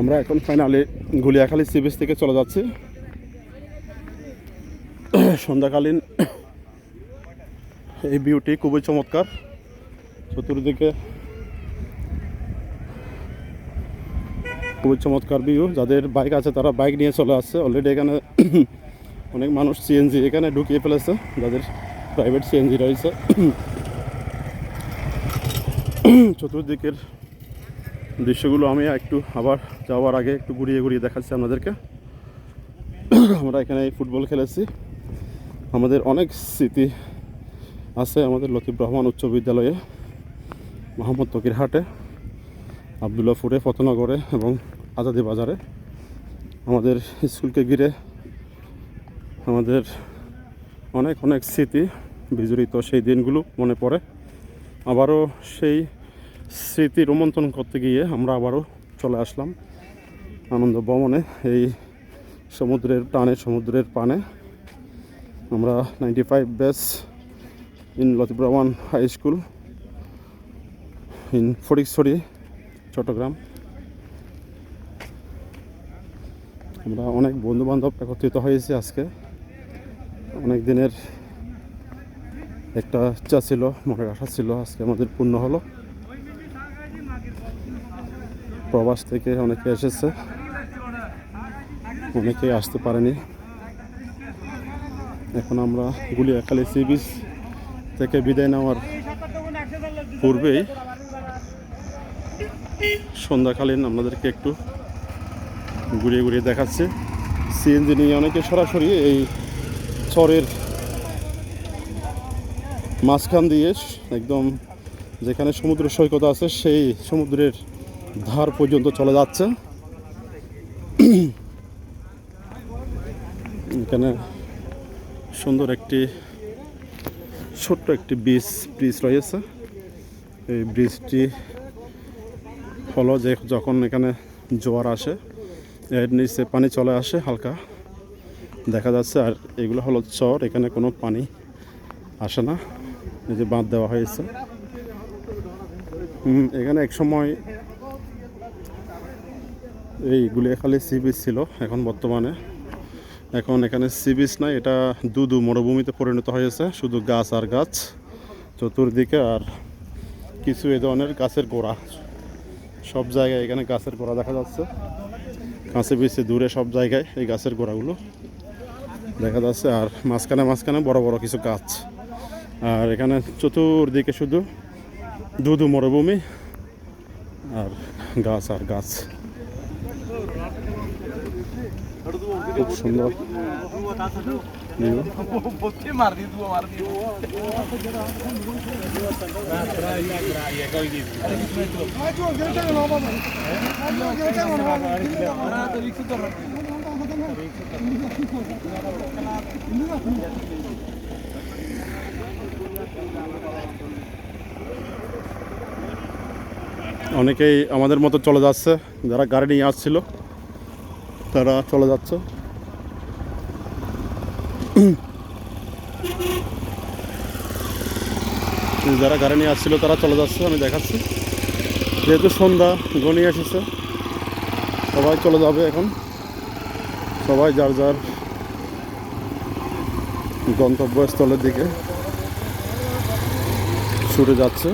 আমরা এখন finally Guliakhali sea beach থেকে চলে যাচ্ছি। সন্ধ্যাকালীন এই ভিউটি খুবই চমৎকার। চতুর্দিকে খুবই চমৎকার ভিউ যাদের বাইক আছে তারা বাইক নিয়ে চলে আসছে। অলরেডি এখানে অনেক মানুষ সিএনজি এখানে ঢুকিয়ে ফেলেছে। যাদের প্রাইভেট সিএনজি রয়েছে। চতুর্দিকের দৃশ্যগুলো আমি একটু আবার যাওয়ার আগে একটু ঘুরিয়ে ঘুরিয়ে দেখাচ্ছি আপনাদেরকে। আমরা এখানে ফুটবল খেলেছি। আমাদের অনেক স্মৃতি আছে আমাদের লতিফ রহমান উচ্চ বিদ্যালয়ে, মোহাম্মদ তকিরহাটে আবদুল্লাপুরে ফতনগরে এবং আজাদি বাজারে। আমাদের স্কুলকে ঘিরে আমাদের অনেক অনেক স্মৃতি বিজড়িত সেই দিনগুলো মনে পড়ে। আবারও সেই স্মৃতি রোমন্থন করতে গিয়ে আমরা আবারও চলে আসলাম আনন্দ ভবনে, এই সমুদ্রের টানে, সমুদ্রের পানে। আমরা ninety five base in Latif high school in Fatikchhari Chattogram আমরা অনেক বন্ধু বান্ধব একত্রিত হয়েছি আজকে। অনেক দিনের একটা ইচ্ছা ছিল, মনের আশা ছিল আজকে আমাদের পূর্ণ হলো। প্রবাস থেকে অনেকে এসেছে। অনেকে আসতে পারেনি। এখন আমরা গুলিয়াখালী সি বিচ থেকে বিদায় নেওয়ার পূর্বেই সন্ধ্যাকালীন আপনাদেরকে একটু ঘুরিয়ে ঘুরিয়ে দেখাচ্ছি। সিএনজি নিয়ে অনেকে সরাসরি এই চরের মাঝখান দিয়ে, একদম যেখানে সমুদ্র সৈকত আছে, সেই সমুদ্রের ধার পর্যন্ত চলে যাচ্ছে। এখানে সুন্দর একটি, ছোট্ট একটি ব্রিজ ব্রিজ রয়েছে। এই ব্রিজটি হলো যে যখন এখানে জোয়ার আসে, এর নিচে পানি চলে আসে হালকা। দেখা যাচ্ছে আর এগুলো হলো চর, এখানে কোনো পানি আসে না। এই যে বাঁধ দেওয়া হয়েছে। এখানে এক সময় এই গুলিয়াখালী সি বিচ ছিল, এখন বর্তমানে। এখন এখানে সি বিচ নাই, এটা দুদু মরুভূমিতে পরিণত হয়েছে, শুধু গাছ আর গাছ, চতুর্দিকে আর কিছু এ ধরনের গাছের গোড়া। সব জায়গায় এখানে গাছের গোড়া দেখা যাচ্ছে। কাছে বেশি দূরে সব জায়গায় এই গাছের গোড়াগুলো দেখা যাচ্ছে, আর মাঝখানে মাঝখানে বড় বড় কিছু গাছ। আর এখানে চতুর্দিকে শুধু দুধু মরুভূমি আর গাছ আর গাছ। খুব সুন্দর view। মার দি তুই মার অনেকেই আমাদের মতো চলে যাচ্ছে। যারা গাড়ি নিয়ে আসছিল, তারা চলে যাচ্ছে। যারা গাড়ি নিয়ে আসছিল, তারা চলে যাচ্ছে, আমি দেখাচ্ছি। যেহেতু সন্ধ্যা, ঘনিয়ে এসেছে, সবাই চলে যাবে এখন। সবাই যার যার গন্তব্যস্থলের দিকে ছুটে যাচ্ছে।